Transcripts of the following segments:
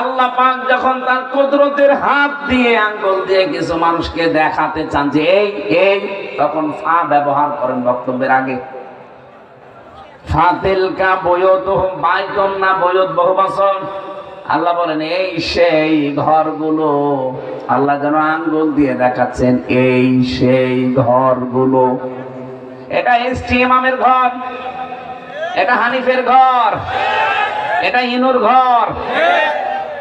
আল্লাহ পাক যখন তার কুদরতের হাত দিয়ে আঙ্গুল দিয়ে কিছু মানুষকে দেখাতে চান যে, এই এই, তখন ফা ব্যবহার করেন বক্তব্যের আগে। ফাতিলকা বয়ত বাইতন না বয়ত আল্লাহ বলেন, এই সেই ঘরগুলো। আল্লাহ যেন আঙ্গুল দিয়ে দেখাচ্ছেন, এই সেই ঘরগুলো। এটা এসটি ইমামের ঘর, এটা হানিফের ঘর, এটা ইনুর ঘর।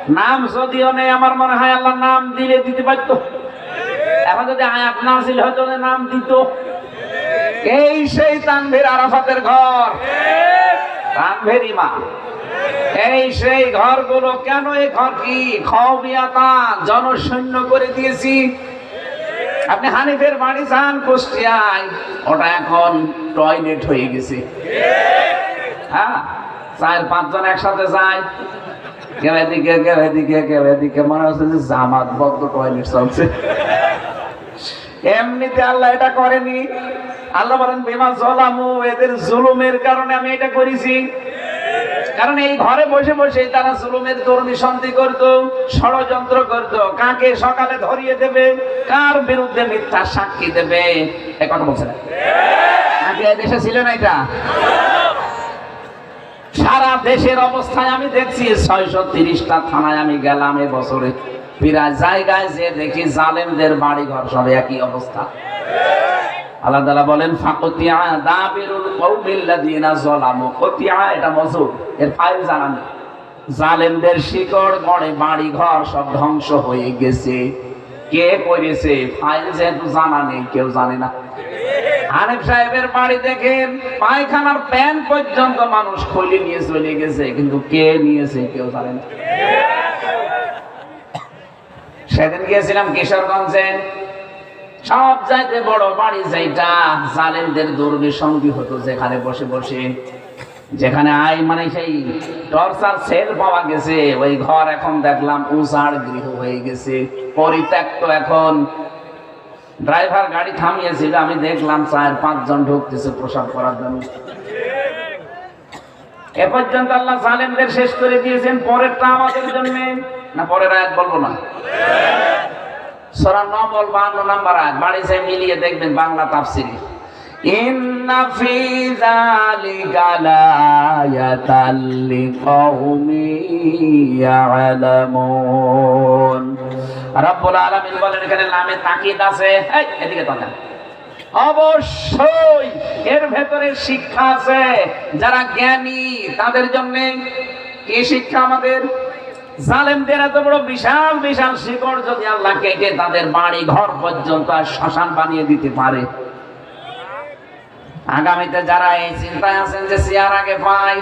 নাম যদিও নেই, আমার মনে হয় আল্লাহ নাম দিলে দিতে পারতো। এখন যদি আয়াত না ছিল হয়তো নাম দিত। এই সেই তানভীর আরাফাতের ঘর। তানভীর ইমা। এই সেই ঘরগুলো কেন এই ঘর কি? খবিয়াতা জনশূন্য করে দিয়েছি। আপনি হানিফের বাড়ি যান কুষ্টিয়ায়। ওটা এখন টয়লেট হয়ে গেছে। হ্যাঁ চার পাঁচজন একসাথে যায়। কেউ এদিকে কেউ এদিকে কেউ এদিকে মনে হচ্ছে যে জামাত বদ্ধ টয়লেট চলছে। এমনিতে আল্লাহ এটা করেনি। আল্লাহ বলেন, বিমা জলামু, এদের জুলুমের কারণে আমি এটা করেছি। কারণ এই ঘরে বসে বসে তারা জুলুমের তরুণী সন্ধি করত, ষড়যন্ত্র করত। কাকে সকালে ধরিয়ে দেবে? কার বিরুদ্ধে মিথ্যা সাক্ষী দেবে? এ কথা বলছে না। দেশে ছিল এটা? সারা দেশের অবস্থায় আমি দেখছি, ছয়শো তিরিশটা থানায় আমি গেলাম বছরে। প্রায় জায়গায় যে দেখি জালেমদের বাড়ি ঘর সব একই অবস্থা। আল্লাহ তাআলা বলেন, ফাকতিয়া দাবিরুল কওমিল্লাযিনা যালামু। কতিয়া এটা মজুর, এর ফাইল জানান। জালেমদের শিকড়, গড়ে বাড়ি ঘর সব ধ্বংস হয়ে গেছে। কে করেছে? ফাইল যেহেতু জানা নেই, কেউ জানে না। হানিফ সাহেবের বাড়ি দেখেন, পায়খানার প্যান পর্যন্ত মানুষ খুলে নিয়ে চলে গেছে, কিন্তু কে নিয়েছে কেউ জানে না। সেদিন গিয়েছিলাম কিশোরগঞ্জে। সব চাইতে বড় বাড়ি যেটা, জালেমদের দুর্গে সঙ্গী হতো যেখানে বসে বসে। যেখানে আই মানে সেই টর্চার সেল পাওয়া গেছে, ওই ঘর এখন দেখলাম উজাড় গৃহ হয়ে গেছে, পরিত্যক্ত এখন। ড্রাইভার গাড়ি থামিয়েছিল, আমি দেখলাম চার পাঁচজন ঢুকতেছে প্রসাদ করার জন্য। এ পর্যন্ত আল্লাহ জালেমদের শেষ করে দিয়েছেন, পরেরটা আমাদের জন্য। না, পরের আয়াত বলব না। সূরা নম্বর 52 নাম্বার আয়াত, বাড়ি মিলিয়ে দেখবেন বাংলা তাফসীরে। ইন্না ফি যালিকা রব্বুল আলামিন বলেন এখানে নামে তাকিদ আছে। এদিকে তাকান। অবশ্যই এর ভেতরে শিক্ষা আছে। যারা জ্ঞানী, তাদের জন্য কি শিক্ষা আমাদের? জালেমদের এত বড় বিশাল বিশাল শিকড় যদি আল্লাহ কেটে তাদের বাড়ি ঘর পর্যন্ত শ্মশান বানিয়ে দিতে পারে। আগামীতে যারা এই চিন্তায় আছেন যে সিয়ার আগে পাই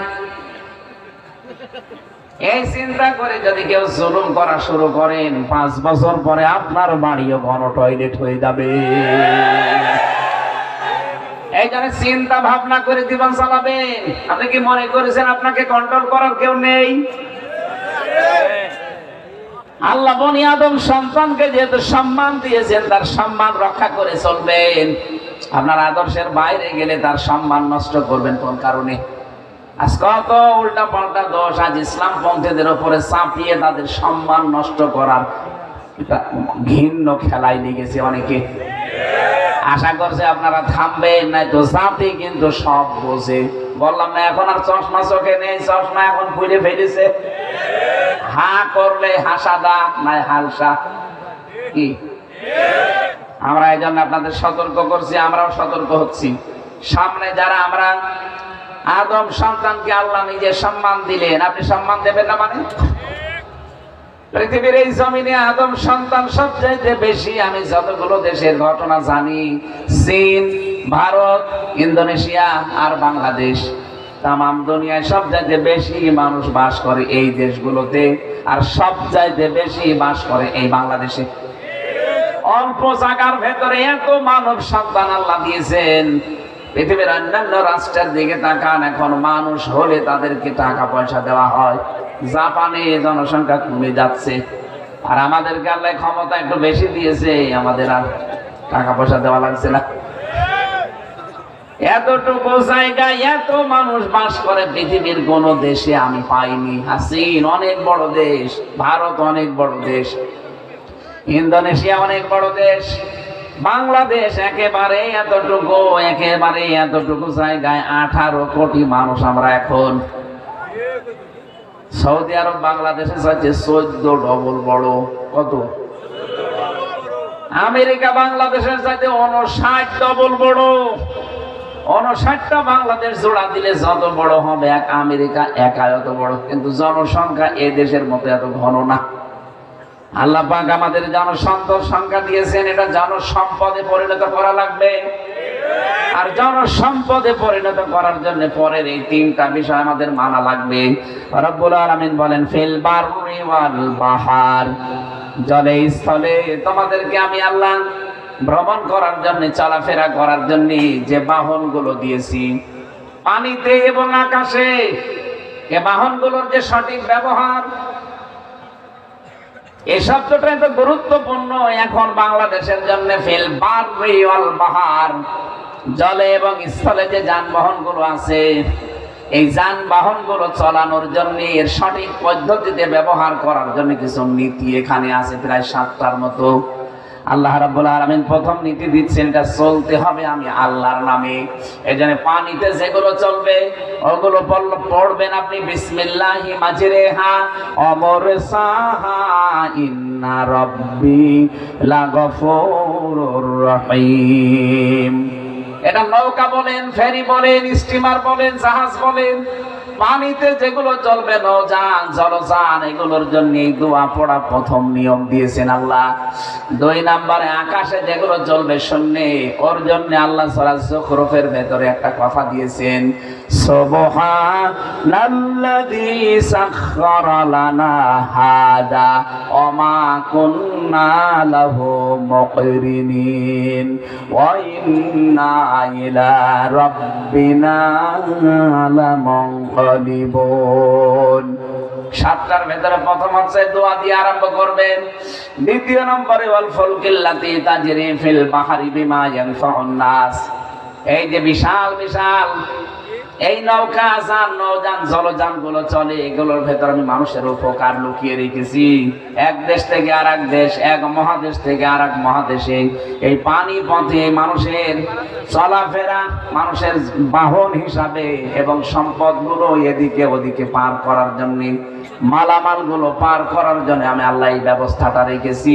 এই চিন্তা করে যদি কেউ জুলুম করা শুরু করেন, পাঁচ বছর পরে আপনার বাড়িও ঘন টয়লেট হয়ে যাবে। এই চিন্তা ভাবনা করে জীবন চালাবেন। আপনি কি মনে করেছেন আপনাকে কন্ট্রোল করার কেউ নেই? আল্লাহ বনি আদম সন্তানকে যেহেতু সম্মান দিয়েছেন, তার সম্মান রক্ষা করে চলবেন। আপনার আদর্শের বাইরে গেলে তার সম্মান নষ্ট করবেন কোন কারণে? আজ কত উল্টা পাল্টা দোষ, আজ ইসলাম পন্থীদের ওপরে চাপিয়ে তাদের সম্মান নষ্ট করার ঘিন্ন খেলায় লেগেছে অনেকে। আশা করছে আপনারা থামবেন নাই তো জাতি কিন্তু সব বোঝে। বললাম না, এখন আর চশমা চোখে নেই, চশমা এখন খুলে ফেলেছে। হা করলে হাসাদা, নাই হালসা। কি? আমরা এই জন্য আপনাদের সতর্ক করছি, আমরাও সতর্ক হচ্ছি। সামনে যারা, আমরা আদম সন্তানকে আল্লাহ নিজে সম্মান দিলেন। আপনি সম্মান দেবেন না মানে? পৃথিবীর এই জমিনে আদম সন্তান সবচাইতে বেশি আমি যতগুলো দেশের ঘটনা জানি, চীন, ভারত, ইন্দোনেশিয়া আর বাংলাদেশ তাম দুনিয়ায় সব চাইতে বেশি মানুষ বাস করে এই দেশগুলোতে আর সব চাইতে বেশি বাস করে এই বাংলাদেশে। অল্প জায়গার ভেতরে এত মানব সন্তান আল্লাহ দিয়েছেন পৃথিবীর অন্যান্য রাষ্ট্রের দিকে তাকান, এখন মানুষ হলে তাদেরকে টাকা পয়সা দেওয়া হয়। জাপানে জনসংখ্যা কমে যাচ্ছে। আর আমাদেরকে আল্লাহ ক্ষমতা একটু বেশি দিয়েছে, আমাদের আর টাকা পয়সা দেওয়া লাগছে না। এতটুকু জায়গায় এত মানুষ বাস করে পৃথিবীর কোন দেশে আমি পাইনি। হাসিন, অনেক বড় দেশ। ভারত অনেক বড় দেশ। ইন্দোনেশিয়া অনেক বড় দেশ। বাংলাদেশ একেবারে এতটুকু একেবারে এতটুকু জায়গায় আঠারো কোটি মানুষ আমরা এখন। সৌদি আরব বাংলাদেশের সাথে চোদ্দ ডবল বড়। কত? আমেরিকা বাংলাদেশের সাথে অনষাট ডবল বড়। উনষাটটা বাংলাদেশ জোড়া দিলে যত বড় হবে, এক আমেরিকা একা এত বড়। কিন্তু জনসংখ্যা এ দেশের মতো এত ঘন না। আল্লাহ পাক আমাদের জনসংখ্যার সংখ্যা দিয়েছেন, এটা জনসম্পদে পরিণত করা লাগবে। আর জনসম্পদে পরিণত করার জন্য পরের এই তিনটা বিষয় আমাদের মানা লাগবে। রব্বুল আলামিন বলেন, ফিল বাররি ওয়াল বাহার। জলে স্থলে তোমাদেরকে আমি আল্লাহ ভ্রমণ করার জন্য, চলাফেরা করার জন্য যে বাহনগুলো দিয়েছি, পানিতে এবং আকাশে, এ বাহনগুলোর যে সঠিক ব্যবহার এই শব্দটা এত গুরুত্বপূর্ণ, এখন বাংলাদেশের জন্য ফিল ওয়াল বাহার। জলে এবং স্থলে যে যানবাহনগুলো আছে, এই যানবাহনগুলো চলানোর জন্য এর সঠিক পদ্ধতিতে ব্যবহার করার জন্য কিছু নীতি এখানে আছে, প্রায় সাতটার মতো। আল্লাহ রাব্বুল আলামিন প্রথম নীতি দিচ্ছেন, এটা চলতে হবে আমি আল্লাহর নামে। এই এজন্য পানিতে যেগুলো চলবে, ওগুলো পড়বেন আপনি, বিসমিল্লাহি মাজরেহা অমর সাহা, ইন্না রাব্বি লাগফুরুর রহিম। এটা নৌকা বলেন, ফেরি বলেন, স্টিমার বলেন, জাহাজ বলেন, পানিতে যেগুলো চলবে নৌযান, জলযান, এগুলোর জন্য দোয়া পড়া প্রথম নিয়ম দিয়েছেন আল্লাহ। দুই নাম্বারে আকাশে যেগুলো চলবে শূন্যে, ওর জন্য আল্লাহ সরাজ খরফের ভেতরে একটা কথা দিয়েছেন লানা হাদা ওমা কুন্না লাহু মুকরিনিন ওয়া ইন্না ইলা রাব্বিনা লামুনকালিবুন। সাতটার ভেতরে প্রথম হচ্ছে দোয়া দিয়ে আরম্ভ করবেন। দ্বিতীয় নম্বরে, ওয়াল ফুলকিল্লাতি তাজরি ফিল বাহারি বিমা ইয়ানফাউন নাস। এই যে বিশাল বিশাল এই নৌকা যান নৌযান জলযানগুলো চলে, এগুলোর ভেতর আমি মানুষের উপকার লুকিয়ে রেখেছি। এক দেশ থেকে আর এক দেশ, এক মহাদেশ থেকে আর এক মহাদেশে। এই পানি পথে মানুষের চলাফেরা, মানুষের বাহন হিসাবে এবং সম্পদগুলো এদিকে ওদিকে পার করার জন্য মালামালগুলো পার করার জন্য আমি আল্লাহ এই ব্যবস্থাটা রেখেছি।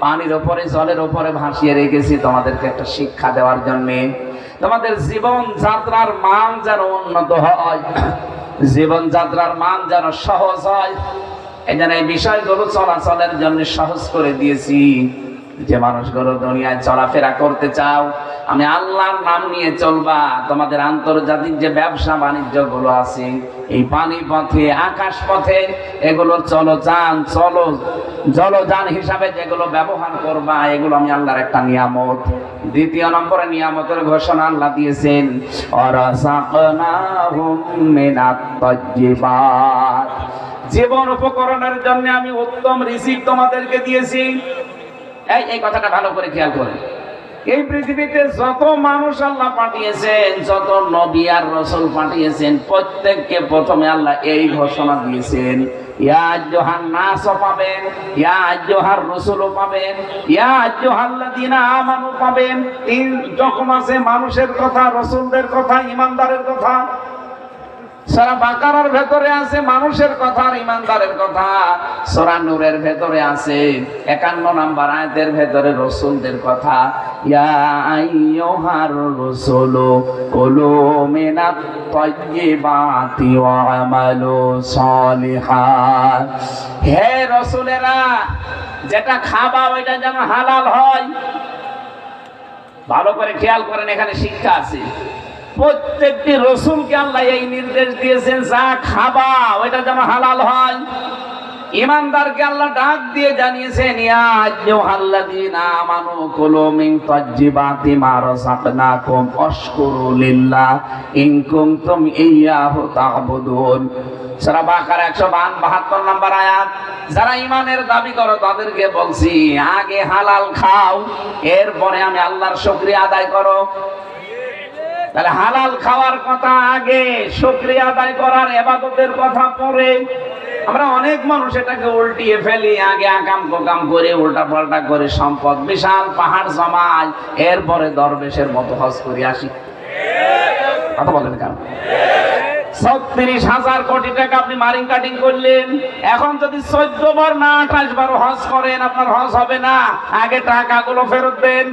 পানির ওপরে, জলের ওপরে ভাসিয়ে রেখেছি। তোমাদেরকে একটা শিক্ষা দেওয়ার জন্যে। তোমাদের জীবন যাত্রার মান যেন উন্নত হয়। জীবন যাত্রার মান যেন সহজ হয়। এই জন্য এই বিষয়গুলো চলাচলের জন্য সহজ করে দিয়েছি। যে মানুষগুলো দুনিয়ায় চলাফেরা করতে চাও, আমি আল্লাহর নাম নিয়ে চলবা। তোমাদের আন্তর্জাতিক যে ব্যবসা বাণিজ্যগুলো আছে, এই পানি পথে আকাশ পথে এগুলো চলো যান, চলো, জলযান হিসাবে যেগুলো ব্যবহার করবা, এগুলো আমি আল্লাহর একটা নিয়ামত। দ্বিতীয় নম্বরে নিয়ামতের ঘোষণা আল্লাহ দিয়েছেন জীবন উপকরণের জন্য আমি উত্তম রিজিক তোমাদেরকে দিয়েছি। এই এই কথাটা ভালো করে খেয়াল করেন। এই পৃথিবীতে যত মানুষ আল্লাহ পাঠিয়েছেন, যত নবী আর রসুল পাঠিয়েছেন, প্রত্যেককে প্রথমে আল্লাহ এই ঘোষণা দিয়েছেন মানুষের কথা, রসুলদের কথা ইমানদারের কথা সারা বাকারার ভেতরে আছে মানুষের কথা আর ইমানদারের কথা। সোরা নূরের ভেতরে আছে একান্ন নাম্বার আয়াতের ভেতরে রসুলদের কথা। হে রসুলেরা, যেটা খাবা ওইটা যেন হালাল হয়। ভালো করে খেয়াল করেন, এখানে শিক্ষা আছে। প্রত্যেকটি রসুলকে আল্লাহ এই নির্দেশ দিয়েছেন, যা খাবা, ওইটা যেন হালাল হয়। ইমানদারকে আল্লাহ ডাক দিয়ে জানিয়েছেন আইয়ুহাল্লাযীনা আমানু কুলু তাজ্জিবাতি মা রাযাকনাকুম আশকুরু লিল্লাহ ইন কুনতুম ইয়্যাহু তা'বুদুন। সূরা বাকারা 172 নম্বর আয়াত। যারা ইমানের দাবি করো, তাদেরকে বলছি, আগে হালাল খাও, এরপরে আমি আল্লাহর শুকরিয়া আদায় করো। তাহলে হালাল খাওয়ার কথা আগে, শুক্রিয়া আদায় করার এবাদতের কথা পরে। আমরা অনেক মানুষ এটাকে উল্টিয়ে ফেলি, আগে আকাম কোকাম করে উল্টা পাল্টা করে, সম্পদ, বিশাল পাহাড় জমায়, এরপরে দরবেশের মতো হজ করে আসি। কথা বলেন কেন? ছত্রিশ হাজার কোটি টাকা আপনি মারিং কাটিং করলেন। এখন যদি চোদ্দ বার না আঠাশ বার হজ করেন, আপনার হজ হবে না। আগে টাকাগুলো ফেরত দেন।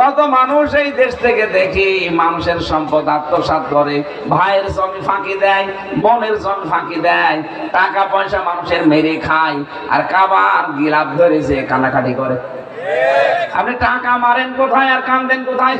কত মানুষ এই দেশ থেকে দেখি মানুষের সম্পদ আত্মসাৎ করে। ভাইয়ের জমি ফাঁকি দেয়, বোনের জমি ফাঁকি দেয়। টাকা পয়সা মানুষের মেরে খায় আর কাবার গিলাপ ধরে যে কানাকাটি করে। আপনি টাকা মারেন কোথায় আর কান্দেন কোথায়?